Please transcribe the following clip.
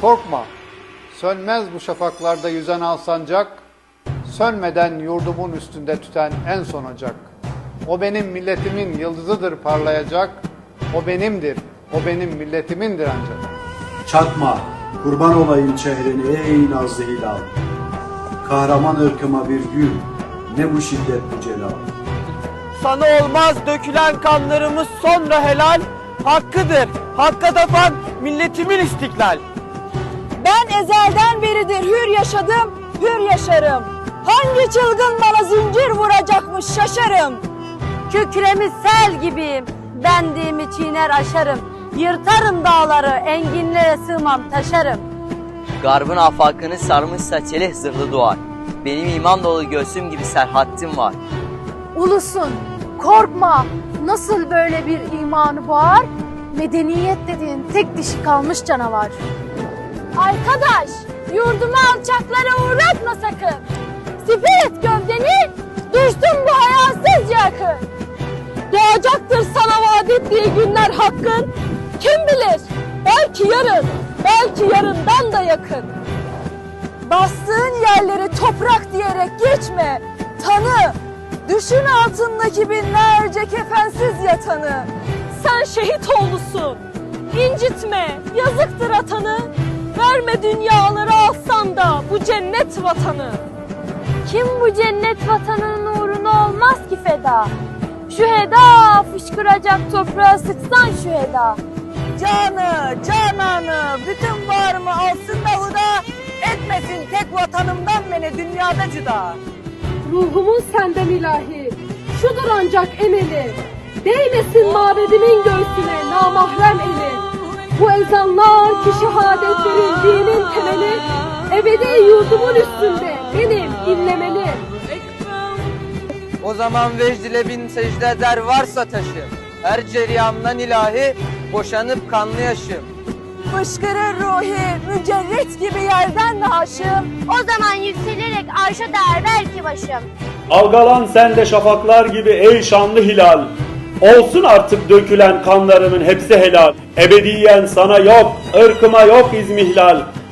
korkma. Sönmez bu şafaklarda yüzen al sancak. Sönmeden yurdumun üstünde tüten en son ocak. O benim milletimin yıldızıdır parlayacak. O benimdir, o benim milletimindir ancak. Çatma, kurban olayım çehreni ey nazlı hilal. Kahraman ırkıma bir gül, ne bu şiddet bu celal. Sana olmaz dökülen kanlarımız sonra helal. Hakkıdır, hakka tapan milletimin istiklal. Ben ezelden beridir hür yaşadım, hür yaşarım. Hangi çılgın bana zincir vuracakmış şaşarım. Kükremiz sel gibiyim, bendiğimi çiğner aşarım. Yırtarım dağları, enginlere sığmam taşarım. Garbın afakını sarmışsa çelih zırhlı duvar. Benim iman dolu göğsüm gibi serhattim var. Ulusun, korkma. Nasıl böyle bir imanı boğar? Medeniyet dediğin tek dişi kalmış canavar. Arkadaş, yurdumu alçaklara uğratma sakın. Siper et gövdeni, düştün bu hayasız yakın. Doğacaktır sana vaat ettiği günler hakkın. Kim bilir, belki yarın, belki yarından da yakın. Bastığın yerleri toprak diyerek geçme. Tanı, düşün altındaki binlerce kefensiz yatanı. Sen şehit oğlusun, incitme, yazıktır atanı. Verme dünyaları alsan da bu cennet vatanı. Kim bu cennet vatanının uğruna olmaz ki feda? Şu heda fışkıracak toprağa sıksan şu heda. Canı, cananı, bütün varımı alsın da huda, etmesin tek vatanımdan beni dünyada cüda. Ruhumun senden ilahi, şudur ancak emeli. Değmesin mabedimin göğsüne namahrem eli. Bu ezanlar ki temeli. Ebedi yurdumun üstünde benim inlemeli. O zaman vecdile bin secde eder varsa taşı. Her ceryandan ilahi boşanıp kanlı yaşım. Fışkırır ruhi, mücerret gibi yerden haşım. O zaman yükselerek arşa değer belki başım. Algalan sen de şafaklar gibi ey şanlı hilal. Olsun artık dökülen kanlarımın hepsi helal. Ebediyen sana yok, ırkıma yok izmihlal.